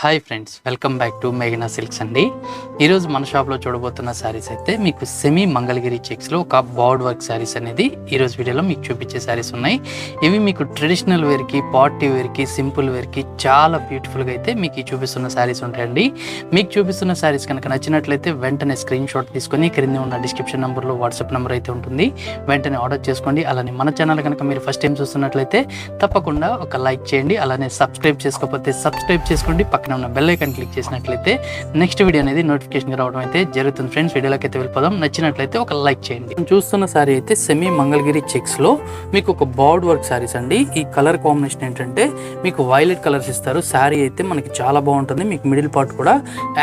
Hi friends welcome back to మేఘనా silks అండి. ఈరోజు మన షాప్లో చూడబోతున్న శారీస్ అయితే మీకు సెమీ మంగళగిరి చెక్స్లో ఒక బార్డ్ వర్క్ శారీస్ అనేది ఈరోజు వీడియోలో మీకు చూపించే శారీస్ ఉన్నాయి. ఇవి మీకు ట్రెడిషనల్ వేర్కి పార్టీ వేర్కి సింపుల్ వేర్కి చాలా బ్యూటిఫుల్గా అయితే మీకు చూపిస్తున్న శారీస్ ఉంటాయండి. మీకు చూపిస్తున్న శారీస్ కనుక నచ్చినట్లయితే వెంటనే స్క్రీన్ షాట్ తీసుకొని క్రింద ఉన్న డిస్క్రిప్షన్ నెంబర్లో వాట్సాప్ నెంబర్ అయితే ఉంటుంది. వెంటనే ఆర్డర్ చేసుకోండి. అలానే మన ఛానల్ కనుక మీరు ఫస్ట్ టైం చూస్తున్నట్లయితే తప్పకుండా ఒక లైక్ చేయండి. అలానే సబ్స్క్రైబ్ చేసుకోకపోతే సబ్స్క్రైబ్ చేసుకోండి. పక్క పక్కన ఉన్న బెల్ ఐకాన్ క్లిక్ చేసినట్లయితే నెక్స్ట్ వీడియో అనేది నోటిఫికేషన్ రావడం అయితే జరుగుతుంది. ఫ్రెండ్స్ వీడియోలోకి అయితే వెళ్ళిపోదాం. నచ్చినట్లయితే ఒక లైక్ చేయండి. చూస్తున్న సారీ అయితే సెమీ మంగళగిరి చెక్స్లో మీకు ఒక బార్డ్ వర్క్ సారీస్ అండి. ఈ కలర్ కాంబినేషన్ ఏంటంటే మీకు వైలెట్ కలర్స్ ఇస్తారు. సారీ అయితే మనకి చాలా బాగుంటుంది. మీకు మిడిల్ పార్ట్ కూడా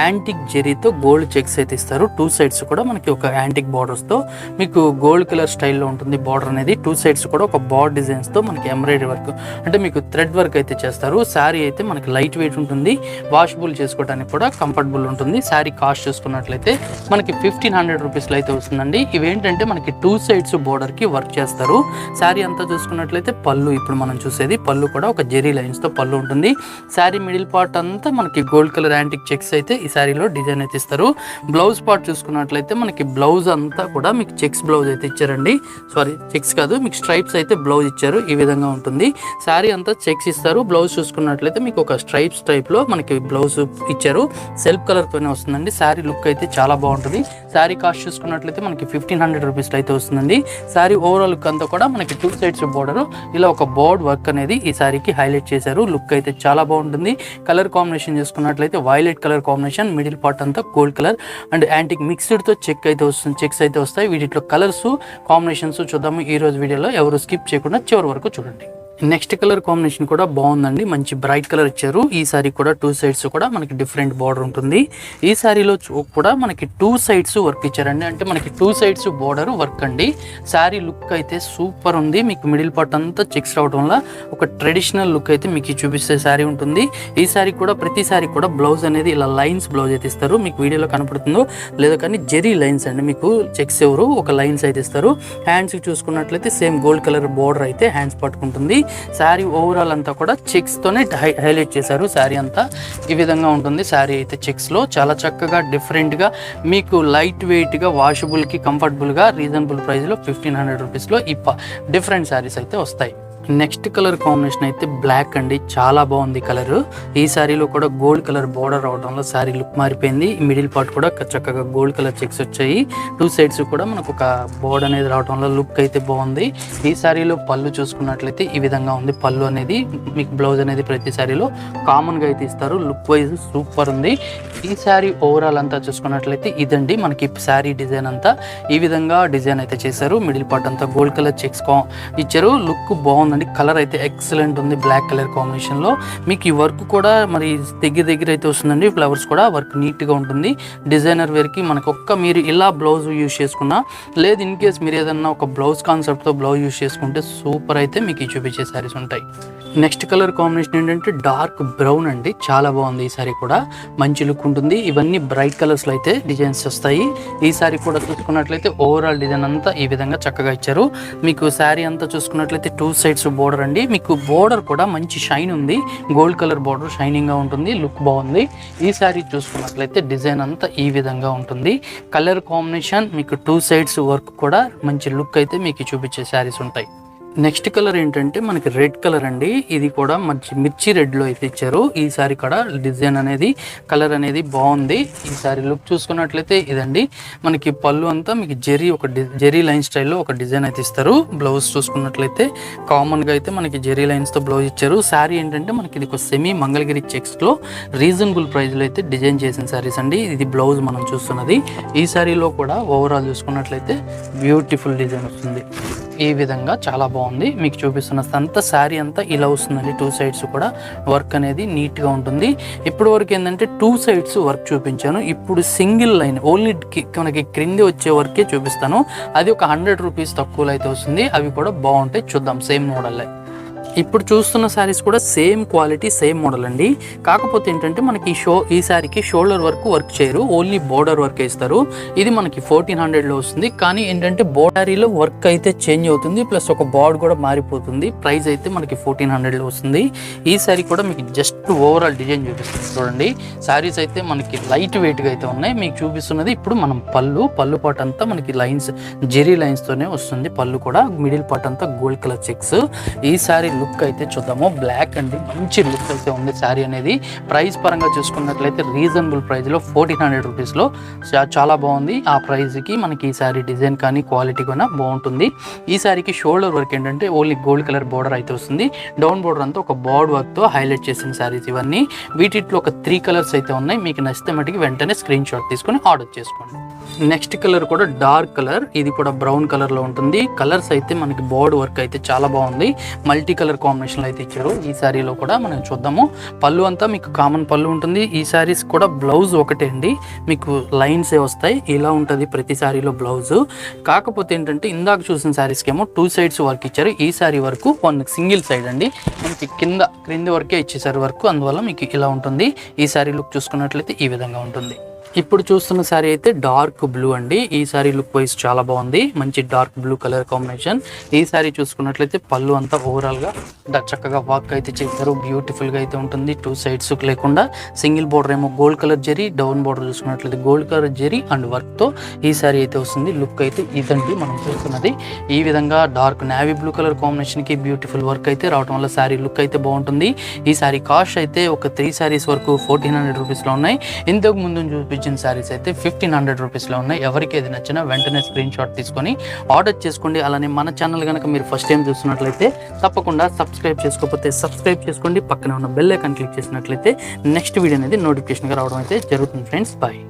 యాంటిక్ జెరీతో గోల్డ్ చెక్స్ అయితే ఇస్తారు. టూ సైడ్స్ కూడా మనకి ఒక యాంటిక్ బార్డర్స్తో మీకు గోల్డ్ కలర్ స్టైల్లో ఉంటుంది బార్డర్ అనేది. టూ సైడ్స్ కూడా ఒక బార్డ్ డిజైన్స్తో మనకి ఎంబ్రాయిడరీ వర్క్ అంటే మీకు థ్రెడ్ వర్క్ అయితే చేస్తారు. శారీ అయితే మనకి లైట్ వెయిట్ ఉంటుంది. వాషబుల్ చేసుకోవడానికి కూడా కంఫర్టబుల్ ఉంటుంది. శారీ కాస్ట్ చూసుకున్నట్లయితే మనకి ఫిఫ్టీన్ హండ్రెడ్ రూపీస్లో అయితే వస్తుందండి. ఇవేంటంటే మనకి టూ సైడ్స్ బోర్డర్కి వర్క్ చేస్తారు. శారీ అంతా చూసుకున్నట్లయితే పళ్ళు ఇప్పుడు మనం చూసేది. పళ్ళు కూడా ఒక జెరీ లైన్స్తో పళ్ళు ఉంటుంది. శారీ మిడిల్ పార్ట్ అంతా మనకి గోల్డ్ కలర్ యాంటిక్ చెక్స్ అయితే ఈ శారీలో డిజైన్ అయితే ఇస్తారు. బ్లౌజ్ పార్ట్ చూసుకున్నట్లయితే మనకి బ్లౌజ్ అంతా కూడా మీకు చెక్స్ బ్లౌజ్ అయితే ఇచ్చారండి. సారీ చెక్స్ కాదు మీకు స్ట్రైప్స్ అయితే బ్లౌజ్ ఇచ్చారు. ఈ విధంగా ఉంటుంది. శారీ అంతా చెక్స్ ఇస్తారు. బ్లౌజ్ చూసుకున్నట్లయితే మీకు ఒక స్ట్రైప్స్ టైప్లో మనకి బ్లౌజ్ ఇచ్చారు. సెల్ఫ్ కలర్ తోనే వస్తుందండి. శారీ లుక్ అయితే చాలా బాగుంటుంది. శారీ కాస్ట్ చూసుకున్నట్లయితే మనకి ఫిఫ్టీన్ హండ్రెడ్ రూపీస్లో అయితే వస్తుందండి. శారీ ఓవరాల్ లుక్ అంతా కూడా మనకి టూ సైడ్స్ బోర్డర్ ఇలా ఒక బోర్డ్ వర్క్ అనేది ఈ శారీకి హైలైట్ చేశారు. లుక్ అయితే చాలా బాగుంటుంది. కలర్ కాంబినేషన్ చూసుకున్నట్లయితే violet colour combination middle part అంతా గోల్డ్ కలర్ అండ్ యాంటిక్ మిక్స్డ్తో చెక్ అయితే వస్తుంది. చెక్స్ అయితే వస్తాయి. వీటిలో కలర్స్ కాంబినేషన్స్ చూద్దాము. ఈ రోజు వీడియోలో ఎవరు స్కిప్ చేయకుండా చివరి వరకు చూడండి. నెక్స్ట్ కలర్ కాంబినేషన్ కూడా బాగుందండి. మంచి బ్రైట్ కలర్ ఇచ్చారు. ఈ సారీ కూడా టూ సైడ్స్ కూడా మనకి డిఫరెంట్ బార్డర్ ఉంటుంది. ఈ సారీలో చూ- కూడా మనకి టూ సైడ్స్ వర్క్ ఇచ్చారండి. అంటే మనకి టూ సైడ్స్ బార్డర్ వర్క్ అండి. సారీ లుక్ అయితే సూపర్ ఉంది. మీకు మిడిల్ పార్ట్ అంతా చెక్స్ రావడం వల్ల ఒక ట్రెడిషనల్ లుక్ అయితే మీకు చూపిస్తే శారీ ఉంటుంది. ఈ సారీ కూడా ప్రతి సారీ కూడా బ్లౌజ్ అనేది ఇలా లైన్స్ బ్లౌజ్ అయితే ఇస్తారు. మీకు వీడియోలో కనపడుతుందో లేదో కానీ జెరీ లైన్స్ అండి. మీకు చెక్స్ ఎవరు ఒక లైన్స్ అయితే ఇస్తారు. హ్యాండ్స్ చూసుకున్నట్లయితే సేమ్ గోల్డ్ కలర్ బార్డర్ అయితే హ్యాండ్స్ పట్టుకుంటుంది. శారీ ఓవరాల్ అంతా కూడా చెక్స్తోనే హై- హైలైట్ చేశారు. శారీ అంతా ఈ విధంగా ఉంటుంది. శారీ అయితే చెక్స్లో చాలా చక్కగా డిఫరెంట్గా మీకు లైట్ వెయిట్గా కంఫర్టబుల్గా రీజనబుల్ ప్రైస్లో ఫిఫ్టీన్ హండ్రెడ్ రూపీస్లో ఈ డిఫరెంట్ శారీస్ అయితే వస్తాయి. నెక్స్ట్ కలర్ కాంబినేషన్ అయితే బ్లాక్ అండి. చాలా బాగుంది కలర్. ఈ శారీలో కూడా గోల్డ్ కలర్ బోర్డర్ అవడంలో శారీ లుక్ మారిపోయింది. మిడిల్ పార్ట్ కూడా చక్కగా గోల్డ్ కలర్ చెక్స్ వచ్చాయి. టూ సైడ్స్ కూడా మనకు ఒక బోర్డ్ అనేది రావడంలో లుక్ అయితే బాగుంది. ఈ శారీలో పళ్ళు చూసుకున్నట్లయితే ఈ విధంగా ఉంది. పళ్ళు అనేది మీకు బ్లౌజ్ అనేది ప్రతి శారీలో కామన్గా అయితే ఇస్తారు. లుక్ వైజ్ సూపర్ ఉంది. ఈ శారీ ఓవరాల్ అంతా చూసుకున్నట్లయితే ఇదండి. మనకి శారీ డిజైన్ అంతా ఈ విధంగా డిజైన్ అయితే చేశారు. మిడిల్ పార్ట్ అంతా గోల్డ్ కలర్ చెక్స్ ఇచ్చారు. లుక్ బాగుంది. ఉందండి. కలర్ అయితే ఎక్సలెంట్ ఉంది బ్లాక్ కలర్ కాంబినేషన్లో మీకు ఈ వర్క్ కూడా మరి దగ్గర దగ్గర అయితే వస్తుందండి. ఫ్లవర్స్ కూడా వర్క్ నీట్గా ఉంటుంది. డిజైనర్ వేర్కి మనకు ఒక్క మీరు ఇలా బ్లౌజ్ యూజ్ చేసుకున్నా లేదు ఇన్ కేస్ మీరు ఏదన్నా ఒక బ్లౌజ్ కాన్సెప్ట్తో బ్లౌజ్ యూజ్ చేసుకుంటే సూపర్ అయితే మీకు ఈ చూపించే శారీస్ ఉంటాయి. నెక్స్ట్ కలర్ కాంబినేషన్ ఏంటంటే డార్క్ బ్రౌన్ అండి. చాలా బాగుంది ఈ సారీ కూడా. మంచి లుక్ ఉంటుంది. ఇవన్నీ బ్రైట్ కలర్స్లో అయితే డిజైన్స్ వస్తాయి. ఈ సారీ కూడా చూసుకున్నట్లయితే ఓవరాల్ డిజైన్ అంతా ఈ విధంగా చక్కగా ఇచ్చారు. మీకు శారీ అంతా చూసుకున్నట్లయితే టూ సైడ్స్ బోర్డర్ అండి. మీకు బోర్డర్ కూడా మంచి షైన్ ఉంది. గోల్డ్ కలర్ బోర్డర్ షైనింగ్గా ఉంటుంది. లుక్ బాగుంది. ఈ శారీ చూసుకున్నట్లయితే డిజైన్ అంతా ఈ విధంగా ఉంటుంది. కలర్ కాంబినేషన్ మీకు టూ సైడ్స్ వర్క్ కూడా మంచి లుక్ అయితే మీకు చూపించే శారీస్ ఉంటాయి. నెక్స్ట్ కలర్ ఏంటంటే మనకి రెడ్ కలర్ అండి. ఇది కూడా మంచి మిర్చి రెడ్లో అయితే ఇచ్చారు. ఈ సారీ కూడా డిజైన్ అనేది కలర్ అనేది బాగుంది. ఈ సారీ లుక్ చూసుకున్నట్లయితే ఇదండి. మనకి పళ్ళు అంతా మీకు జెరీ ఒక డి- జెరీ లైన్ స్టైల్లో ఒక డిజైన్ అయితే ఇస్తారు. బ్లౌజ్ చూసుకున్నట్లయితే కామన్గా అయితే మనకి జెరీ లైన్స్తో బ్లౌజ్ ఇచ్చారు. శారీ ఏంటంటే మనకి ఇది ఒక సెమీ మంగళగిరి చెక్స్లో రీజనబుల్ ప్రైస్లో అయితే డిజైన్ చేసిన శారీస్ అండి. ఇది బ్లౌజ్ మనం చూస్తున్నది. ఈ శారీలో కూడా ఓవరాల్ చూసుకున్నట్లయితే బ్యూటిఫుల్ డిజైన్ వస్తుంది. ఈ విధంగా చాలా బాగుంది. మీకు చూపిస్తున్న అంతా శారీ అంతా ఇలా వస్తుందండి. టూ సైడ్స్ కూడా వర్క్ అనేది నీట్గా ఉంటుంది. ఇప్పటి వరకు ఏంటంటే టూ సైడ్స్ వర్క్ చూపించాను. ఇప్పుడు సింగిల్ లైన్ ఓన్లీ మనకి క్రింది వచ్చే వర్కే చూపిస్తాను. అది ఒక హండ్రెడ్ రూపీస్ తక్కువలో అయితే వస్తుంది. అవి కూడా బాగుంటాయి. చూద్దాం సేమ్ మోడల్లే ఇప్పుడు చూస్తున్న శారీస్ కూడా సేమ్ క్వాలిటీ సేమ్ మోడల్ అండి. కాకపోతే ఏంటంటే మనకి షో ఈ శారీకి షోల్డర్ వర్క్ వర్క్ చేయరు. ఓన్లీ బోర్డర్ వర్క్ వేస్తారు ఇది మనకి ఫోర్టీన్ హండ్రెడ్లో వస్తుంది. కానీ ఏంటంటే బోర్డరీలో వర్క్ అయితే చేంజ్ అవుతుంది. ప్లస్ ఒక బార్డ్ కూడా మారిపోతుంది. ప్రైస్ అయితే మనకి ఫోర్టీన్ హండ్రెడ్లో వస్తుంది. ఈ శారీ కూడా మీకు జస్ట్ ఓవరాల్ డిజైన్ చూపిస్తుంది చూడండి. శారీస్ అయితే మనకి లైట్ వెయిట్గా అయితే ఉన్నాయి. మీకు చూపిస్తున్నది ఇప్పుడు మనం పళ్ళు పళ్ళు పాట అంతా మనకి లైన్స్ జెరీ లైన్స్తోనే వస్తుంది. పళ్ళు కూడా మిడిల్ పార్ట్ అంతా గోల్డ్ కలర్ చెక్స్ ఈ శారీ లుక్ అయితే చూద్దాము. బ్లాక్ అండి. మంచి లుక్ అయితే ఉంది శారీ అనేది. ప్రైస్ పరంగా చూసుకున్నట్లయితే రీజనబుల్ ప్రైస్లో ఫోర్టీన్ హండ్రెడ్ రూపీస్లో చాలా బాగుంది. ఆ ప్రైస్కి మనకి ఈ శారీ డిజైన్ కానీ క్వాలిటీ కూడా బాగుంటుంది. ఈ శారీకి షోల్డర్ వర్క్ ఏంటంటే ఓన్లీ గోల్డ్ కలర్ బోర్డర్ అయితే వస్తుంది. డౌన్ బోర్డర్ అంతా ఒక బోర్డ్ వర్క్తో హైలైట్ చేసిన శారీస్ ఇవన్నీ. వీటిలో ఒక త్రీ కలర్స్ అయితే ఉన్నాయి. మీకు నచ్చితే మటుకి వెంటనే స్క్రీన్ షాట్ తీసుకొని ఆర్డర్ చేసుకోండి. నెక్స్ట్ కలర్ కూడా డార్క్ కలర్ ఇది కూడా బ్రౌన్ కలర్లో ఉంటుంది. కలర్స్ అయితే మనకి బోర్డ్ వర్క్ అయితే చాలా బాగుంది. మల్టీ కలర్ కాంబినేషన్ కాంబినేషన్లో అయితే ఇచ్చారు. ఈ శారీలో కూడా మనం చూద్దాము. పళ్ళు అంతా మీకు కామన్ పళ్ళు ఉంటుంది. ఈ శారీస్ కూడా బ్లౌజ్ ఒకటే అండి. మీకు లైన్స్ ఏ వస్తాయి. ఇలా ఉంటుంది ప్రతి శారీలో బ్లౌజ్ కాకపోతే ఏంటంటే ఇందాక చూసిన శారీస్కి ఏమో టూ సైడ్స్ వర్క్ ఇచ్చారు. ఈ శారీ వరకు వన్ సింగిల్ సైడ్ అండి. మనకి కింద క్రింది వరకే ఇచ్చేసారు వర్క్. అందువల్ల మీకు ఇలా ఉంటుంది. ఈ శారీ లుక్ చూసుకున్నట్లయితే ఈ విధంగా ఉంటుంది. ఇప్పుడు చూస్తున్న శారీ అయితే డార్క్ బ్లూ అండి. ఈ శారీ లుక్ వైజ్ చాలా బాగుంది. మంచి డార్క్ బ్లూ కలర్ కాంబినేషన్ ఈ శారీ చూసుకున్నట్లయితే పళ్ళు అంతా ఓవరాల్గా చక్కగా వర్క్ అయితే చేశారు. బ్యూటిఫుల్గా అయితే ఉంటుంది. టూ సైడ్స్ లేకుండా సింగిల్ బోర్డర్ ఏమో gold colour zari down border చూసుకున్నట్లయితే గోల్డ్ కలర్ జెరీ అండ్ వర్క్తో ఈ శారీ అయితే వస్తుంది. లుక్ అయితే ఇదండి మనం చూస్తున్నది. ఈ విధంగా డార్క్ నావీ బ్లూ కలర్ కాంబినేషన్కి బ్యూటిఫుల్ వర్క్ అయితే రావడం వల్ల శారీ లుక్ అయితే బాగుంటుంది. ఈ శారీ కాస్ట్ అయితే ఒక త్రీ శారీస్ వరకు ఫోర్టీన్ హండ్రెడ్ రూపీస్లో ఉన్నాయి. ఇంతకు ముందు కిచెన్ శారీస్ అయితే ఫిఫ్టీన్ హండ్రెడ్ రూపీస్లో ఉన్నాయి. ఎవరికి ఏది నచ్చినా వెంటనే స్క్రీన్ షాట్ తీసుకొని ఆర్డర్ చేసుకోండి. అలానే మన ఛానల్ కనుక మీరు ఫస్ట్ టైం చూస్తున్నట్లయితే తప్పకుండా సబ్స్క్రైబ్ చేసుకోకపోతే సబ్స్క్రైబ్ చేసుకోండి. పక్కన ఉన్న బెల్ ఐకాన్ క్లిక్ చేసినట్లయితే నెక్స్ట్ వీడియో అనేది నోటిఫికేషన్గా రావడం అయితే జరుగుతుంది ఫ్రెండ్స్ బాయ్